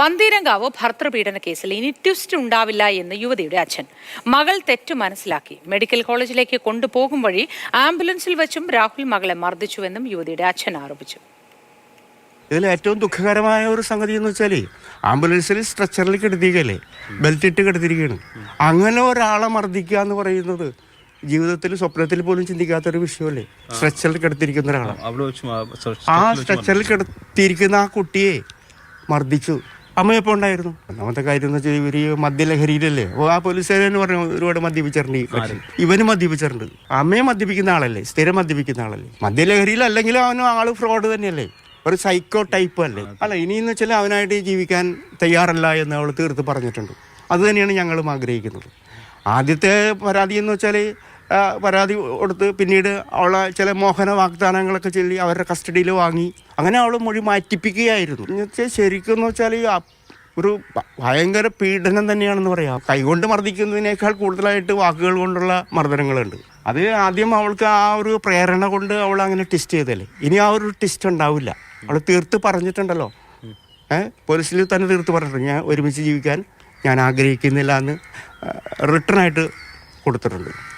പന്തീരങ്കാവ് ഭർത്തൃപീഡന കേസിൽ ഇനി ട്വിസ്റ്റ് ഉണ്ടാവില്ല എന്ന് യുവതിയുടെ അച്ഛൻ. മകൾ തെറ്റ് മനസ്സിലാക്കി. മെഡിക്കൽ കോളേജിലേക്ക് കൊണ്ടുപോകും വഴി ആംബുലൻസിൽ വെച്ചും രാഹുൽ മകളെ മർദ്ദിച്ചുവെന്നും യുവതിയുടെ അച്ഛൻ ആരോപിച്ചു. ഇതിൽ ഏറ്റവും ദുഃഖകരമായ ഒരു സംഗതി എന്ന് വെച്ചാൽ ആംബുലൻസിൽ സ്ട്രെച്ചറിൽ കിടത്തിക്കല്ലേ ബെൽറ്റ് ഇട്ട് കിടത്തിരിക്കുകയാണ് അങ്ങനെ ഒരാളെ മർദ്ദിക്കുക എന്ന് പറയുന്നത് ജീവിതത്തിൽ സ്വപ്നത്തിൽ പോലും ചിന്തിക്കാത്തൊരു വിഷയമല്ലേ? സ്ട്രെച്ചറിൽ കിടത്തിരിക്കുന്ന ഒരാളാണ് ആ സ്ട്രെച്ചറിൽ കിടത്തിയിരിക്കുന്ന ആ കുട്ടിയെ മർദ്ദിച്ചു. അമ്മയപ്പോൾ ഉണ്ടായിരുന്നു? ഒന്നാമത്തെ കാര്യം എന്ന് വെച്ചാൽ ഇവർ മദ്യലഹരിയിലല്ലേ? ഓ ആ പോലീസുകാരൻ പറഞ്ഞു ഒരുപാട് മദ്യപിച്ചിട്ടുണ്ട്. ഇവന് മദ്യപിച്ചിട്ടുണ്ട്. അമ്മയെ മദ്യപിക്കുന്ന ആളല്ലേ? സ്ഥിരം മദ്യപിക്കുന്ന ആളല്ലേ? മദ്യലഹരിയിൽ അല്ലെങ്കിലും അവനും ആൾ ഫ്രോഡ് തന്നെയല്ലേ? ഒരു സൈക്കോ ടൈപ്പ് അല്ലേ? അല്ല ഇനിയെന്ന് വെച്ചാൽ അവനായിട്ട് ജീവിക്കാൻ തയ്യാറല്ല എന്ന് അവൾ തീർത്ത് പറഞ്ഞിട്ടുണ്ട്. അത് തന്നെയാണ് ഞങ്ങളും ആഗ്രഹിക്കുന്നത്. ആദ്യത്തെ പരാതി എന്ന് വെച്ചാൽ പരാതി കൊടുത്ത് പിന്നീട് അവളെ ചില മോഹന വാഗ്ദാനങ്ങളൊക്കെ ചൊല്ലി അവരുടെ കസ്റ്റഡിയിൽ വാങ്ങി. അങ്ങനെ അവൾ മൊഴി മാറ്റിപ്പിക്കുകയായിരുന്നു. എന്ന് വെച്ചാൽ ശരിക്കും എന്ന് വെച്ചാൽ ഒരു ഭയങ്കര പീഡനം തന്നെയാണെന്ന് പറയാം. കൈകൊണ്ട് മർദ്ദിക്കുന്നതിനേക്കാൾ കൂടുതലായിട്ട് വാക്കുകൾ കൊണ്ടുള്ള മർദ്ദനങ്ങളുണ്ട്. അത് ആദ്യം അവൾക്ക് ആ ഒരു പ്രേരണ കൊണ്ട് അവൾ അങ്ങനെ ടെസ്റ്റ് ചെയ്തല്ലേ. ഇനി ആ ഒരു ടെസ്റ്റ് ഉണ്ടാവില്ല. അവൾ തീർത്ത് പറഞ്ഞിട്ടുണ്ടല്ലോ. ഏഹ് പോലീസിൽ തന്നെ തീർത്ത് പറഞ്ഞിട്ടുണ്ട്. ഞാൻ ഒരുമിച്ച് ജീവിക്കാൻ ഞാൻ ആഗ്രഹിക്കുന്നില്ല എന്ന് റിട്ടേൺ ആയിട്ട് കൊടുത്തിട്ടുണ്ട്.